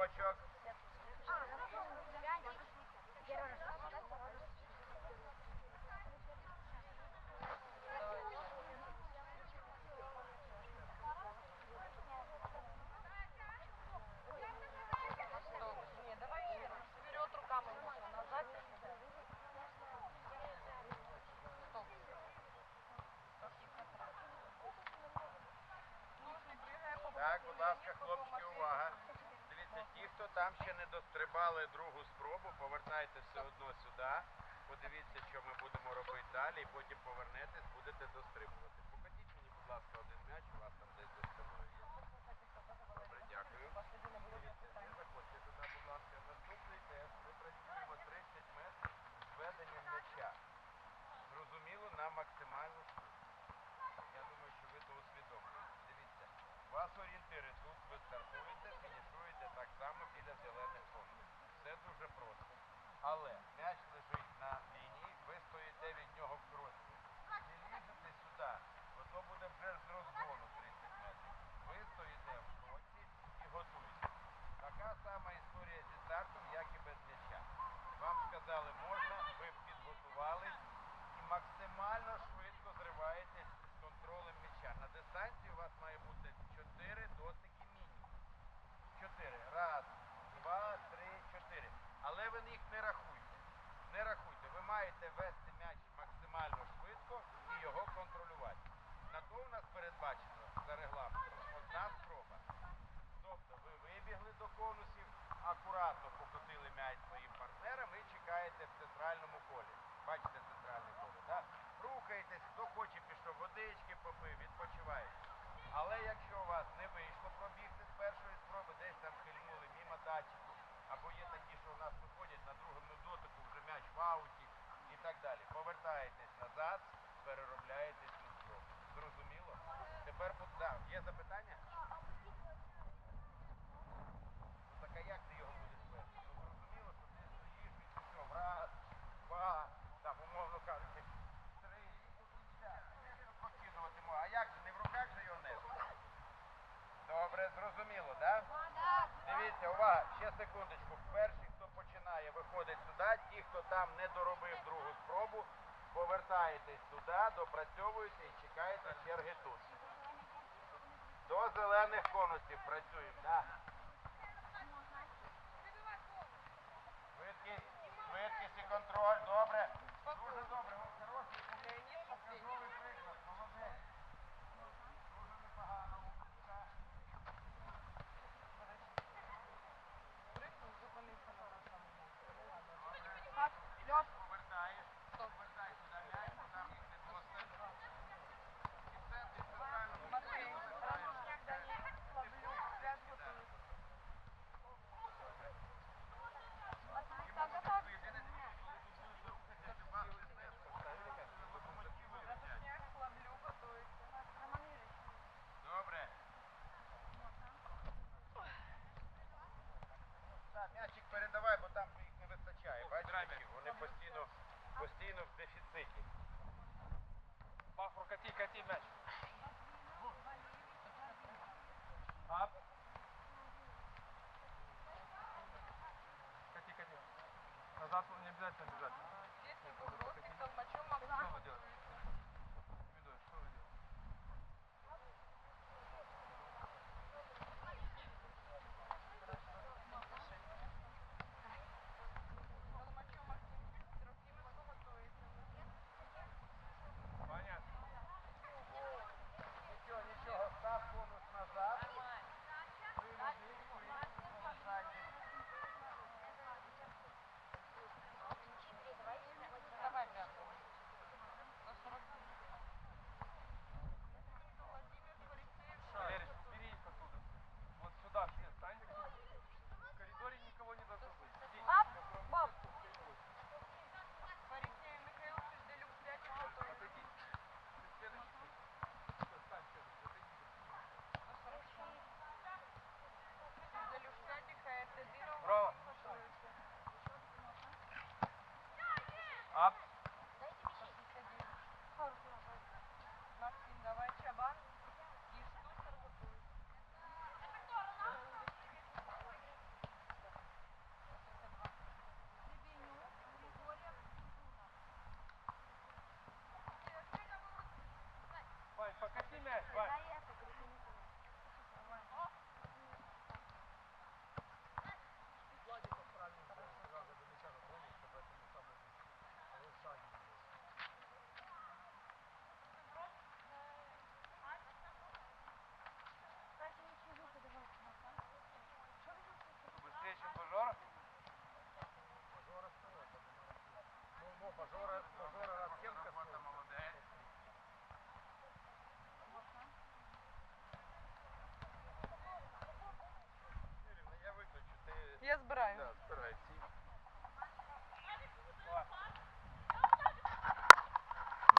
кабачок? Так, будь ласка, хлопці. там ще не дострибали другу спробу, повертайте все одно сюди. Подивіться, що ми будемо робити далі, і потім повернетесь, будете дострибувати. Покатіть мені, будь ласка, один м'яч, у вас там десь. Тепер да, є запитання? Ну, так а як ти його будеш вести? Ну зрозуміло, що ти стоїш і все. Раз, два, там, умовно кажучи, три. Прокидувати можна. А як же? Не в руках же його не? Добре, зрозуміло, так? Да? Дивіться, увага, ще секундочку. Перші, хто починає, виходить сюди, ті, хто там не доробив другу спробу. Повертаєтесь туди, допрацьовуєте і чекаєте черги тут зелених конусів працюємо, так? Швидкість, швидкість і контроль, добре. Дуже добре. düzeltin düzeltin.